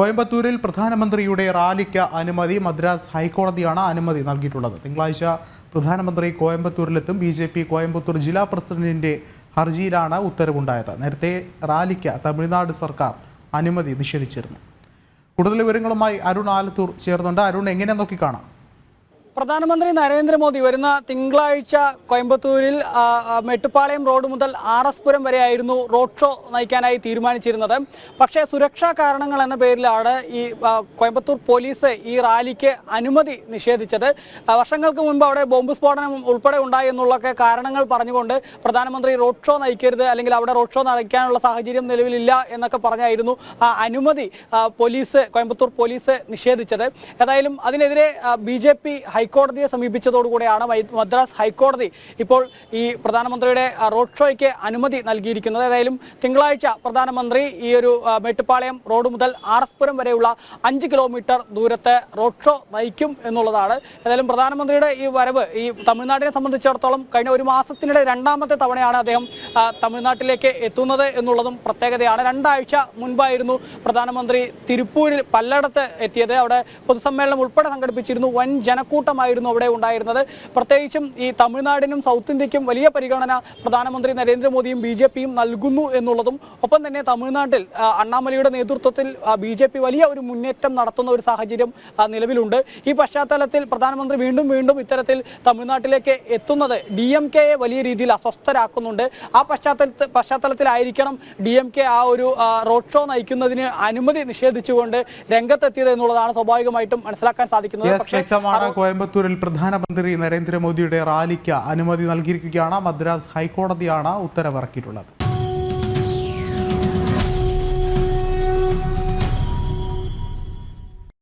കോയമ്പത്തൂരിൽ പ്രധാനമന്ത്രിയുടെ റാലിക്ക് അനുമതി മദ്രാസ് ഹൈക്കോടതിയാണ് അനുമതി നൽകിയിട്ടുള്ളത്. തിങ്കളാഴ്ച പ്രധാനമന്ത്രി കോയമ്പത്തൂരിലെത്തും. ബി ജെ പി കോയമ്പത്തൂർ ജില്ലാ പ്രസിഡന്റിന്റെ ഹർജിയിലാണ് ഉത്തരവുണ്ടായത്. നേരത്തെ റാലിക്ക് തമിഴ്നാട് സർക്കാർ അനുമതി നിഷേധിച്ചിരുന്നു. കൂടുതൽ വിവരങ്ങളുമായി അരുൺ ആലത്തൂർ ചേർന്നുണ്ട്. അരുൺ എങ്ങനെ നോക്കി കാണാം പ്രധാനമന്ത്രി നരേന്ദ്രമോദി വരുന്ന തിങ്കളാഴ്ച കോയമ്പത്തൂരിൽ മെട്ടുപ്പാളയം റോഡ് മുതൽ ആർ എസ് പുരം വരെയായിരുന്നു റോഡ് ഷോ നയിക്കാനായി തീരുമാനിച്ചിരുന്നത്. പക്ഷേ സുരക്ഷാ കാരണങ്ങൾ എന്ന പേരിലാണ് ഈ കോയമ്പത്തൂർ പോലീസ് ഈ റാലിക്ക് അനുമതി നിഷേധിച്ചത്. വർഷങ്ങൾക്ക് മുൻപ് അവിടെ ബോംബ് സ്ഫോടനം ഉൾപ്പെടെ ഉണ്ടായി എന്നുള്ളൊക്കെ കാരണങ്ങൾ പറഞ്ഞുകൊണ്ട് പ്രധാനമന്ത്രി റോഡ് ഷോ നയിക്കരുത് അല്ലെങ്കിൽ അവിടെ റോഡ് ഷോ നയിക്കാനുള്ള സാഹചര്യം നിലവിലില്ല എന്നൊക്കെ പറഞ്ഞായിരുന്നു ആ അനുമതി പോലീസ് കോയമ്പത്തൂർ പോലീസ് നിഷേധിച്ചത്. ഏതായാലും അതിനെതിരെ ബി ജെ പി ഹൈക്കോടതിയെ സമീപിച്ചതോടുകൂടിയാണ് മദ്രാസ് ഹൈക്കോടതി ഇപ്പോൾ ഈ പ്രധാനമന്ത്രിയുടെ റോഡ് ഷോയ്ക്ക് അനുമതി നൽകിയിരിക്കുന്നത്. ഏതായാലും തിങ്കളാഴ്ച പ്രധാനമന്ത്രി ഈ ഒരു മേട്ടുപ്പാളയം റോഡ് മുതൽ ആർ എസ് പുരം വരെയുള്ള അഞ്ച് കിലോമീറ്റർ ദൂരത്തെ റോഡ് ഷോ നയിക്കും എന്നുള്ളതാണ്. ഏതായാലും പ്രധാനമന്ത്രിയുടെ ഈ വരവ് ഈ തമിഴ്നാടിനെ സംബന്ധിച്ചിടത്തോളം കഴിഞ്ഞ ഒരു മാസത്തിനിടെ രണ്ടാമത്തെ തവണയാണ് അദ്ദേഹം തമിഴ്നാട്ടിലേക്ക് എത്തുന്നത് എന്നുള്ളതും പ്രത്യേകതയാണ്. രണ്ടാഴ്ച മുൻപായിരുന്നു പ്രധാനമന്ത്രി തിരുപ്പൂരിൽ പല്ലടത്ത് എത്തിയത്. അവിടെ പൊതുസമ്മേളനം ഉൾപ്പെടെ സംഘടിപ്പിച്ചിരുന്നു. വൻ ജനക്കൂട്ടമായിരുന്നു അവിടെ ഉണ്ടായിരുന്നത്. പ്രത്യേകിച്ചും ഈ തമിഴ്നാടിനും സൗത്ത് ഇന്ത്യക്കും വലിയ പരിഗണന പ്രധാനമന്ത്രി നരേന്ദ്രമോദിയും ബി ജെ പിയും നൽകുന്നു എന്നുള്ളതും ഒപ്പം തന്നെ തമിഴ്നാട്ടിൽ അണ്ണാമലയുടെ നേതൃത്വത്തിൽ ബി ജെ പി വലിയ ഒരു മുന്നേറ്റം നടത്തുന്ന ഒരു സാഹചര്യം നിലവിലുണ്ട്. ഈ പശ്ചാത്തലത്തിൽ പ്രധാനമന്ത്രി വീണ്ടും വീണ്ടും ഇത്തരത്തിൽ തമിഴ്നാട്ടിലേക്ക് എത്തുന്നത് ഡി എം കെയെ വലിയ രീതിയിൽ അസ്വസ്ഥരാക്കുന്നുണ്ട്. ആ പശ്ചാത്തലത്തിൽ പശ്ചാത്തലത്തിലായിരിക്കണം ഡി എം കെ ആ ഒരു റോഡ് ഷോ നയിക്കുന്നതിന് അനുമതി നിഷേധിച്ചുകൊണ്ട് രംഗത്തെത്തിയത് എന്നുള്ളതാണ് സ്വാഭാവികമായിട്ടും മനസ്സിലാക്കാൻ സാധിക്കുന്നത്. കോയമ്പത്തൂരിൽ പ്രധാനമന്ത്രി നരേന്ദ്രമോദിയുടെ റാലിക്ക് അനുമതി നൽകിയിരിക്കുകയാണ് മദ്രാസ് ഹൈക്കോടതിയാണ് ഉത്തരവിറക്കിയിട്ടുള്ളത്.